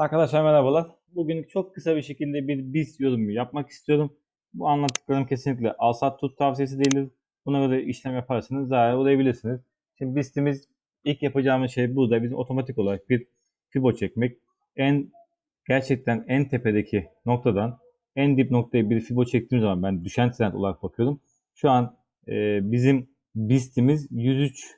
Arkadaşlar merhabalar. Bugün çok kısa bir şekilde bir BIST yorumu yapmak istiyorum. Bu anlattıklarım kesinlikle alsat tut tavsiyesi değildir. Buna göre işlem yaparsanız zarar uğrayabilirsiniz. Şimdi BIST'imiz ilk yapacağımız şey burada bizim otomatik olarak bir fibo çekmek. En gerçekten en tepedeki noktadan en dip noktaya bir fibo çektiğim zaman ben düşen trend olarak bakıyorum. Şu an e, bizim BIST'imiz 103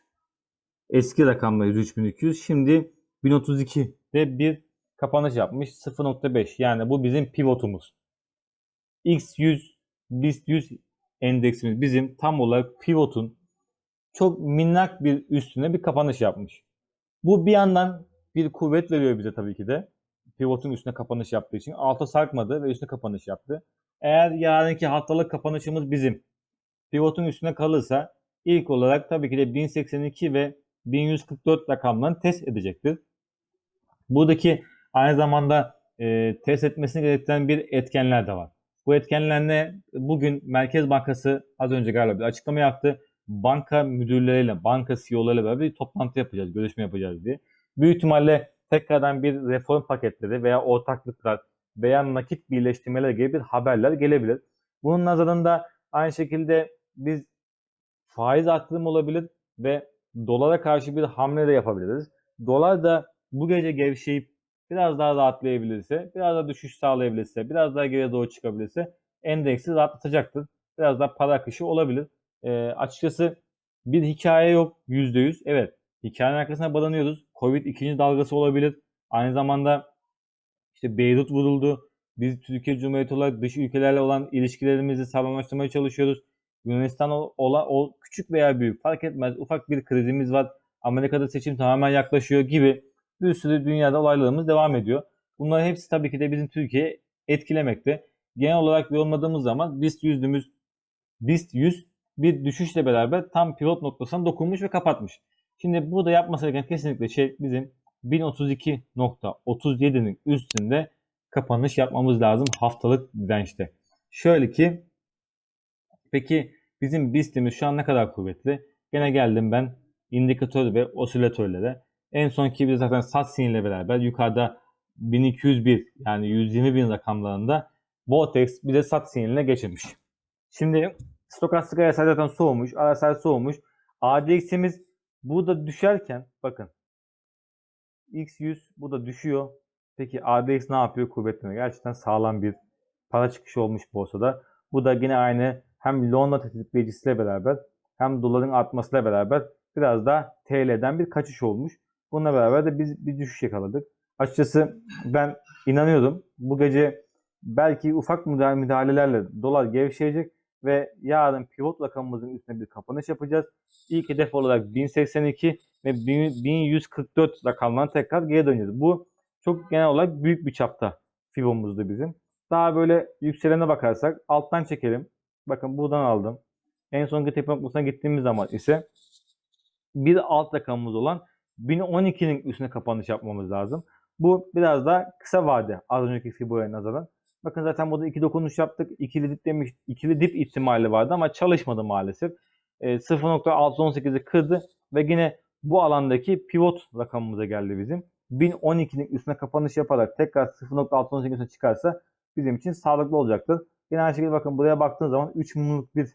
eski rakamla 103.200 şimdi 1032'de bir kapanış yapmış 0.5 yani bu bizim pivotumuz. X100 BIST 100 endeksimiz bizim tam olarak pivotun çok minnak bir üstüne bir kapanış yapmış. Bu bir yandan bir kuvvet veriyor bize tabii ki de. Pivotun üstüne kapanış yaptığı için. Alta sarkmadı ve üstüne kapanış yaptı. Eğer yarınki haftalık kapanışımız bizim pivotun üstüne kalırsa ilk olarak tabii ki de 1082 ve 1144 rakamlarını test edecektir. Buradaki aynı zamanda e, test etmesini gerektiren bir etkenler de var. Bu etkenler ne? Bugün Merkez Bankası az önce galiba bir açıklama yaptı. Banka müdürleriyle, banka CEO'larıyla beraber bir toplantı yapacağız, görüşme yapacağız diye. Büyük ihtimalle tekrardan bir reform paketleri veya ortaklıklar veya nakit birleştirmeler gibi bir haberler gelebilir. Bunun nazarında aynı şekilde biz faiz artırım olabilir ve dolara karşı bir hamle de yapabiliriz. Dolar da bu gece gevşeyip biraz daha rahatlayabilirse, biraz daha düşüş sağlayabilirse, biraz daha geriye doğru çıkabilirse endeksi rahatlatacaktır. Biraz daha para akışı olabilir. E, açıkçası bir hikaye yok %100. Evet hikayenin arkasına bağlanıyoruz. Covid ikinci dalgası olabilir. Aynı zamanda işte Beyrut vuruldu. Biz Türkiye Cumhuriyeti olarak dış ülkelerle olan ilişkilerimizi sağlamlaştırmaya çalışıyoruz. Yunanistan ola, o küçük veya büyük fark etmez. Ufak bir krizimiz var. Amerika'da seçim tamamen yaklaşıyor gibi bir sürü dünyada olaylarımız devam ediyor. Bunların hepsi tabii ki de bizim Türkiye'yi etkilemekte. Genel olarak yorumladığımız zaman BIST yüzdümüz BIST 100 bir düşüşle beraber tam pivot noktasına dokunmuş ve kapatmış. Şimdi burada yapması gereken kesinlikle şey bizim 1032.37'nin üstünde kapanış yapmamız lazım haftalık dirençte. Şöyle ki peki bizim BIST'imiz şu an ne kadar kuvvetli? Gene geldim ben indikatör ve osilatörlere. En son ki bir zaten sat sinyaliyle beraber yukarıda 1201 yani 120 bin rakamlarında Vortex bize sat sinyaline geçirmiş. Şimdi stokastik RSI zaten soğumuş. RSI soğumuş. ADX'imiz burada düşerken bakın X100 bu da düşüyor. Peki ADX ne yapıyor? Kuvvetleniyor. Gerçekten sağlam bir para çıkışı olmuş borsada. Bu da yine aynı hem Londra tetikleyicisiyle beraber hem doların artmasıyla beraber biraz da TL'den bir kaçış olmuş. Bununla beraber de biz bir düşüş yakaladık. Açıkçası ben inanıyordum. Bu gece belki ufak müdahalelerle dolar gevşeyecek ve yarın pivot rakamımızın üstüne bir kapanış yapacağız. İlk hedef olarak 1082 ve 1144 rakamlarına tekrar geri döneceğiz. Bu çok genel olarak büyük bir çapta fibomuzdu bizim. Daha böyle yükselene bakarsak alttan çekelim. Bakın buradan aldım. En sonki tepe noktasına gittiğimiz zaman ise bir alt rakamımız olan 1012'nin üstüne kapanış yapmamız lazım. Bu biraz daha kısa vade az önceki Fibo'ya nazaran. Bakın zaten burada iki dokunuş yaptık. İkili dip demiş, ikili dip ihtimali vardı ama çalışmadı maalesef. E, 0.618'i kırdı ve yine bu alandaki pivot rakamımıza geldi bizim. 1012'nin üstüne kapanış yaparak tekrar 0.618'in üstüne çıkarsa bizim için sağlıklı olacaktır. Yine aynı şekilde bakın buraya baktığınız zaman 3 mumluk bir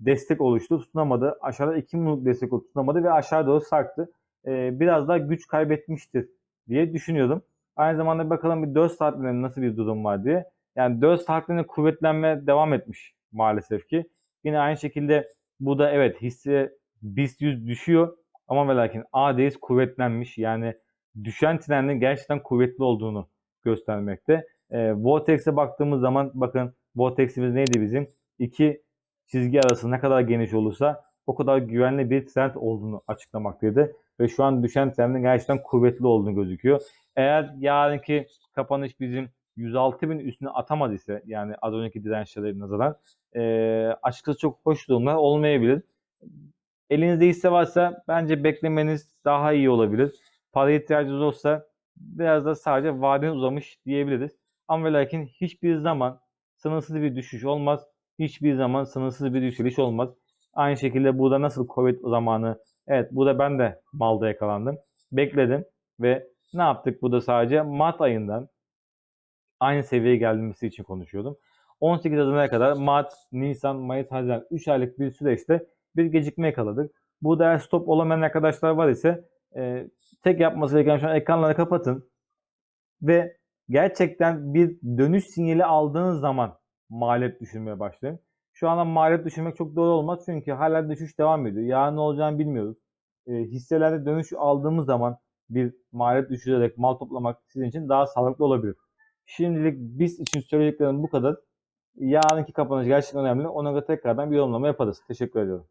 destek oluştu. Tutunamadı. Aşağıda 2 mumluk destek oluştu. Tutunamadı ve aşağı doğru sarktı. Ee, biraz daha güç kaybetmiştir diye düşünüyordum. Aynı zamanda bakalım bir 4 saatliğinde nasıl bir durum var diye. Yani 4 saatliğinde kuvvetlenme devam etmiş maalesef ki. Yine aynı şekilde bu da evet hisse BIST 100 düşüyor ama ve lakin ADX kuvvetlenmiş. Yani düşen trendin gerçekten kuvvetli olduğunu göstermekte. E, Vortex'e baktığımız zaman bakın Vortex'imiz neydi bizim? İki çizgi arası ne kadar geniş olursa o kadar güvenli bir trend olduğunu açıklamaktaydı. Ve şu an düşen trendin gerçekten kuvvetli olduğunu gözüküyor. Eğer yarınki kapanış bizim 106 bin üstüne atamaz ise yani az önceki dirençlere nazaran e, açıkçası çok hoş durumlar olmayabilir. Elinizde hisse varsa bence beklemeniz daha iyi olabilir. Para ihtiyacınız olsa biraz da sadece vadeniz uzamış diyebiliriz. Ama ve lakin hiçbir zaman sınırsız bir düşüş olmaz. Hiçbir zaman sınırsız bir yükseliş olmaz. Aynı şekilde burada nasıl Covid zamanı evet burada ben de malda yakalandım. Bekledim ve Ne yaptık burada sadece? Mart ayından aynı seviyeye gelmesi için konuşuyordum. 18 Haziran'a kadar Mart, Nisan, Mayıs, Haziran 3 aylık bir süreçte bir gecikme yakaladık. Bu eğer stop olamayan arkadaşlar var ise e, tek yapması gereken şu an ekranları kapatın ve gerçekten bir dönüş sinyali aldığınız zaman maliyet düşürmeye başlayın. Şu anda maliyet düşürmek çok doğru olmaz çünkü hala düşüş devam ediyor. Yarın ne olacağını bilmiyoruz. E, hisselerde dönüş aldığımız zaman bir maliyet düşürerek mal toplamak sizin için daha sağlıklı olabilir. Şimdilik biz için söylediklerim bu kadar. Yarınki kapanış gerçekten önemli. Ona göre tekrardan bir yorumlama yaparız. Teşekkür ediyorum.